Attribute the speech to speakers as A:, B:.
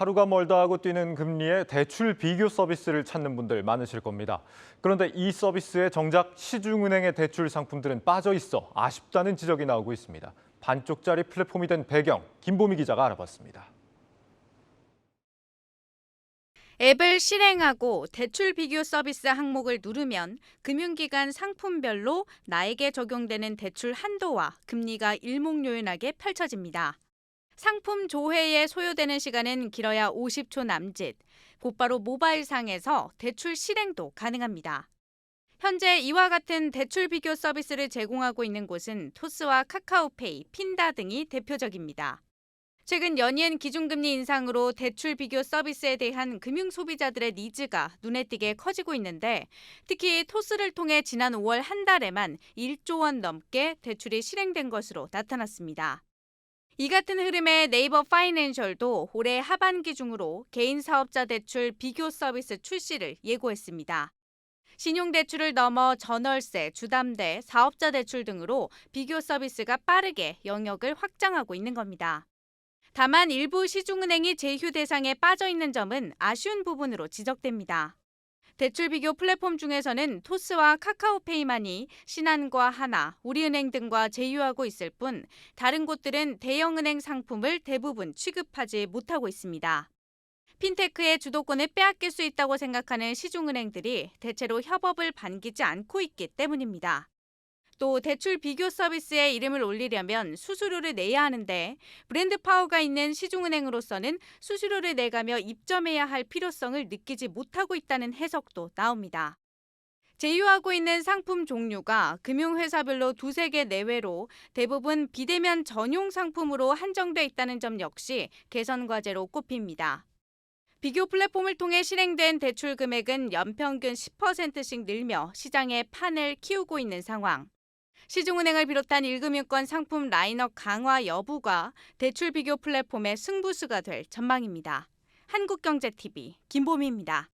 A: 하루가 멀다 하고 뛰는 금리에 대출 비교 서비스를 찾는 분들 많으실 겁니다. 그런데 이 서비스에 정작 시중은행의 대출 상품들은 빠져 있어 아쉽다는 지적이 나오고 있습니다. 반쪽짜리 플랫폼이 된 배경, 김보미 기자가 알아봤습니다.
B: 앱을 실행하고 대출 비교 서비스 항목을 누르면 금융기관 상품별로 나에게 적용되는 대출 한도와 금리가 일목요연하게 펼쳐집니다. 상품 조회에 소요되는 시간은 길어야 50초 남짓. 곧바로 모바일상에서 대출 실행도 가능합니다. 현재 이와 같은 대출 비교 서비스를 제공하고 있는 곳은 토스와 카카오페이, 핀다 등이 대표적입니다. 최근 연이은 기준금리 인상으로 대출 비교 서비스에 대한 금융 소비자들의 니즈가 눈에 띄게 커지고 있는데 특히 토스를 통해 지난 5월 한 달에만 1조 원 넘게 대출이 실행된 것으로 나타났습니다. 이 같은 흐름에 네이버 파이낸셜도 올해 하반기 중으로 개인 사업자 대출 비교 서비스 출시를 예고했습니다. 신용대출을 넘어 전월세, 주담대, 사업자 대출 등으로 비교 서비스가 빠르게 영역을 확장하고 있는 겁니다. 다만 일부 시중은행이 제휴 대상에 빠져 있는 점은 아쉬운 부분으로 지적됩니다. 대출 비교 플랫폼 중에서는 토스와 카카오페이만이 신한과 하나, 우리은행 등과 제휴하고 있을 뿐 다른 곳들은 대형은행 상품을 대부분 취급하지 못하고 있습니다. 핀테크의 주도권을 빼앗길 수 있다고 생각하는 시중은행들이 대체로 협업을 반기지 않고 있기 때문입니다. 또 대출 비교 서비스에 이름을 올리려면 수수료를 내야 하는데 브랜드 파워가 있는 시중은행으로서는 수수료를 내가며 입점해야 할 필요성을 느끼지 못하고 있다는 해석도 나옵니다. 제휴하고 있는 상품 종류가 금융회사별로 두세 개 내외로 대부분 비대면 전용 상품으로 한정돼 있다는 점 역시 개선 과제로 꼽힙니다. 비교 플랫폼을 통해 실행된 대출 금액은 연평균 10%씩 늘며 시장의 판을 키우고 있는 상황. 시중은행을 비롯한 1금융권 상품 라인업 강화 여부가 대출 비교 플랫폼의 승부수가 될 전망입니다. 한국경제TV 김보미입니다.